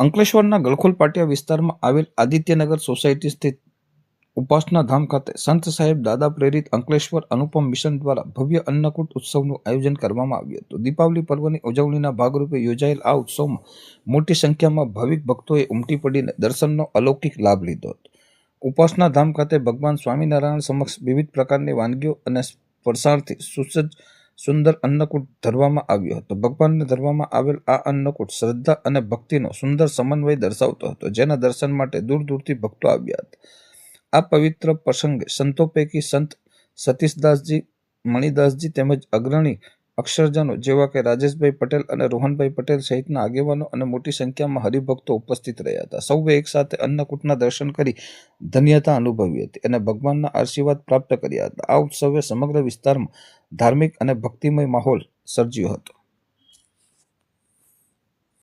અંકલેશ્વરના ગલખોલ પાટિયા વિસ્તારમાં આવેલ આદિત્યનગર સોસાયટી સ્થિત ઉપાસના ધામ ખાતે સંત સાહેબ દાદા પ્રેરિત અંકલેશ્વર અનુપમ મિશન દ્વારા ભવ્ય અન્નકૂટ ઉત્સવનું આયોજન કરવામાં આવ્યું હતું. દીપાવલી પર્વની ઉજવણીના ભાગરૂપે યોજાયેલ આ ઉત્સવમાં મોટી સંખ્યામાં ભાવિક ભક્તોએ ઉમટી પડીને દર્શનનો અલૌકિક લાભ લીધો હતો. ઉપાસના ધામ ખાતે ભગવાન સ્વામિનારાયણ સમક્ષ વિવિધ પ્રકારની વાનગીઓ અને સ્પર્શાર્થી સુસજ્જ સુંદર અન્નકૂટ ધરવામાં આવ્યો હતો. ભગવાનને ધરવામાં આવેલ આ અન્નકૂટ શ્રદ્ધા અને ભક્તિનો સુંદર સમન્વય દર્શાવતો હતો, જેના દર્શન માટે દૂર દૂરથી ભક્તો આવ્યા હતા. આ પવિત્ર પ્રસંગે સંતો પૈકી સંત સતીશદાસજી, મણિદાસજી તેમજ અગ્રણી અક્ષરજનો જેવા કે રાજેશભાઈ પટેલ અને રોહનભાઈ પટેલ સહિતના આગેવાનો અને મોટી સંખ્યામાં હરિભક્તો ઉપસ્થિત રહ્યા હતા. સૌએ એકસાથે અન્નકૂટના દર્શન કરી ધન્યતા અનુભવી હતી અને ભગવાનના આશીર્વાદ પ્રાપ્ત કર્યા હતા. આ ઉત્સવે સમગ્ર વિસ્તારમાં ધાર્મિક અને ભક્તિમય માહોલ સર્જ્યો હતો.